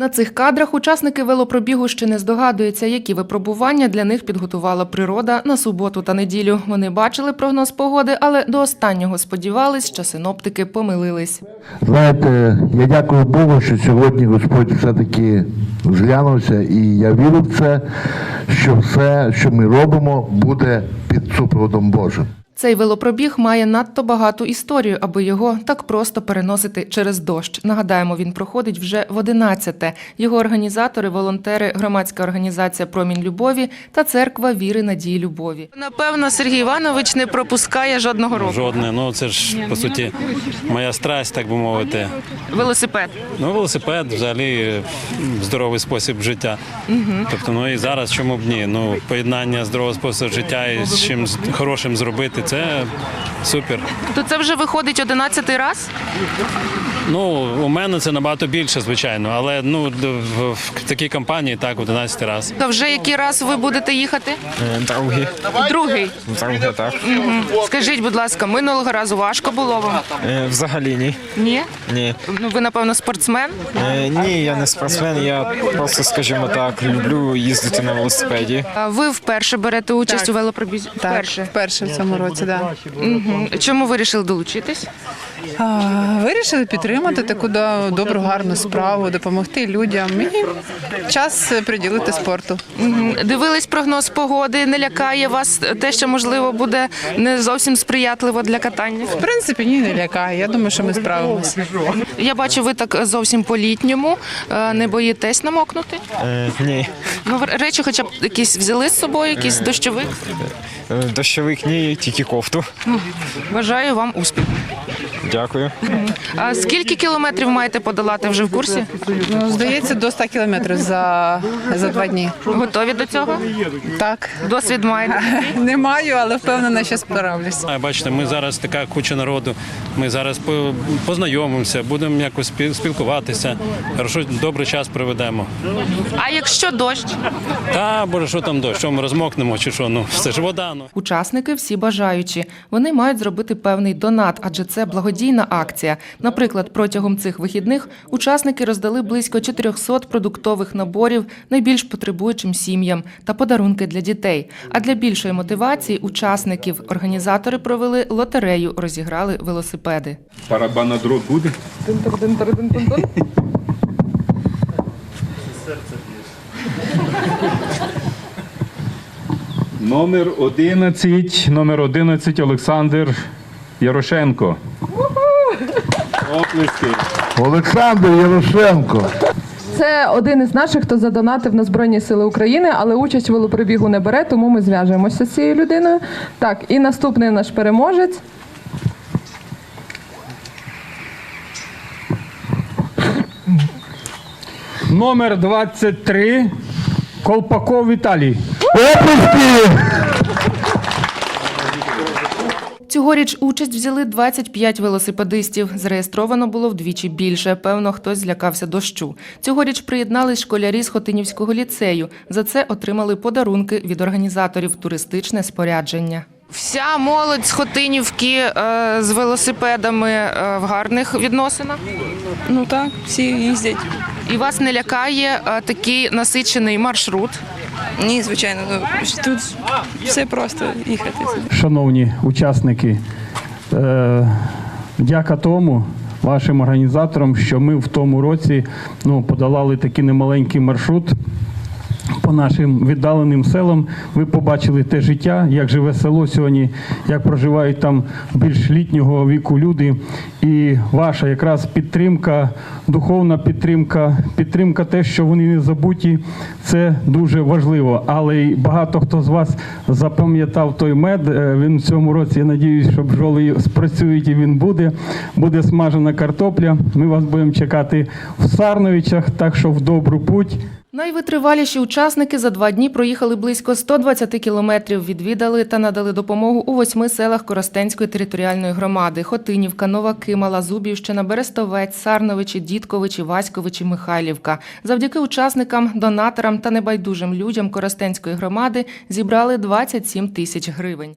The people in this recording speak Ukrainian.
На цих кадрах учасники велопробігу ще не здогадуються, які випробування для них підготувала природа на суботу та неділю. Вони бачили прогноз погоди, але до останнього сподівались, що синоптики помилились. Знаєте, я дякую Богу, що сьогодні Господь все-таки зглянувся, і я вірю в це, що все, що ми робимо, буде під супроводом Божим. Цей велопробіг має надто багату історію, аби його так просто переносити через дощ. Нагадаємо, він проходить вже в 11-те. Його організатори, волонтери, громадська організація Промінь любові та церква віри надії любові. Напевно, Сергій Іванович не пропускає жодного року. Жодне. Ну це ж по суті моя страсть, так би мовити. Велосипед. Ну, велосипед взагалі здоровий спосіб життя. Тобто, ну і зараз чому б ні? Ну, поєднання здорового способу життя і з чимось хорошим зробити це супер. То це вже виходить 11-й раз. Ну, у мене це набагато більше, звичайно, але ну в, в такій компанії так 11 раз. То вже який раз ви будете їхати? Е, Другий. Другий. Другий, так. Скажіть, будь ласка, минулого разу важко було вам? Е, Взагалі ні. Ні? Ні. Ну ви напевно спортсмен. Е, Ні, я не спортсмен, я просто, скажімо так, люблю їздити на велосипеді. А ви вперше берете участь Так. у велопробізі? Так, Вперше. вперше в цьому році, да. Мгм. Чому ви вирішили долучитись? Вирішили підтримати таку добру, гарну справу, допомогти людям і час приділити спорту. Дивились прогноз погоди, не лякає вас те, що можливо буде не зовсім сприятливо для катання. В принципі, ні, не лякає. Я думаю, що ми справимося. Я бачу, ви так зовсім по-літньому. Е, Не боїтесь намокнути? Е, Ні. Ну, речі, хоча б якісь взяли з собою, якісь дощовик. Е, Дощовик ні, тільки кофту. Бажаю вам успіху. Дякую. А скільки кілометрів маєте подолати вже в курсі? Ну, здається, до 100 кілометрів за, за два дні. Готові до цього? Так. Досвід маєте? Не маю, але впевнена, що справлюсь. Бачите, ми зараз така куча народу. Ми зараз познайомимося, будемо якось спіл- спілкуватися. Хорошо, добрий час проведемо. А якщо дощ? Та боже, що там дощ? Що ми розмокнемо чи що? Ну все ж вода. Ну. Учасники всі бажаючі. Вони мають зробити певний донат, адже це благодійна акція. Наприклад, протягом цих вихідних учасники роздали близько 400 продуктових наборів найбільш потребуючим сім'ям та подарунки для дітей. А для більшої мотивації учасників організатори провели лотерею, розіграли велосипеди. Барабан на дрот буде? Номер 11, номер 11 Олександр Ярошенко. Оплески. Олександр Ярошенко. Це один із наших, хто задонатив на Збройні Сили України, але участь у велопробігу не бере, тому ми зв'яжемося з цією людиною. Так, і наступний наш переможець. Номер 23 Колпаков Віталій. Оплески! Цьогоріч участь взяли 25 велосипедистів. Зареєстровано було вдвічі більше. Певно, хтось злякався дощу. Цьогоріч приєднались школярі з Хотинівського ліцею. За це отримали подарунки від організаторів туристичне спорядження. Вся молодь з Хотинівки е, з велосипедами е, в гарних відносинах. Ну так, всі їздять. І вас не лякає е, такий насичений маршрут. Ні, звичайно, ну тут все просто їхати. Шановні учасники, дяка тому вашим організаторам, що ми в тому році ну, подолали такий немаленький маршрут. По нашим віддаленим селам ви побачили те життя, як живе село сьогодні, як проживають там більш літнього віку люди. І ваша якраз підтримка, духовна підтримка, підтримка те, що вони не забуті, це дуже важливо. Але й багато хто з вас запам'ятав той мед. Е, Він в цьому році, я надіюсь, що бджоли спрацюють і він буде. Буде смажена картопля. Ми вас будемо чекати в Сарновичах, так що в добру путь. Найвитриваліші учасники за два дні проїхали близько 120 кілометрів, відвідали та надали допомогу у восьми селах Коростенської територіальної громади: Хотинівка, Новаки, Мала Зубівщина, Берестовець, Сарновичі, Дідковичі, Васьковичі, Михайлівка. Завдяки учасникам, донаторам та небайдужим людям Коростенської громади зібрали 27 тисяч гривень.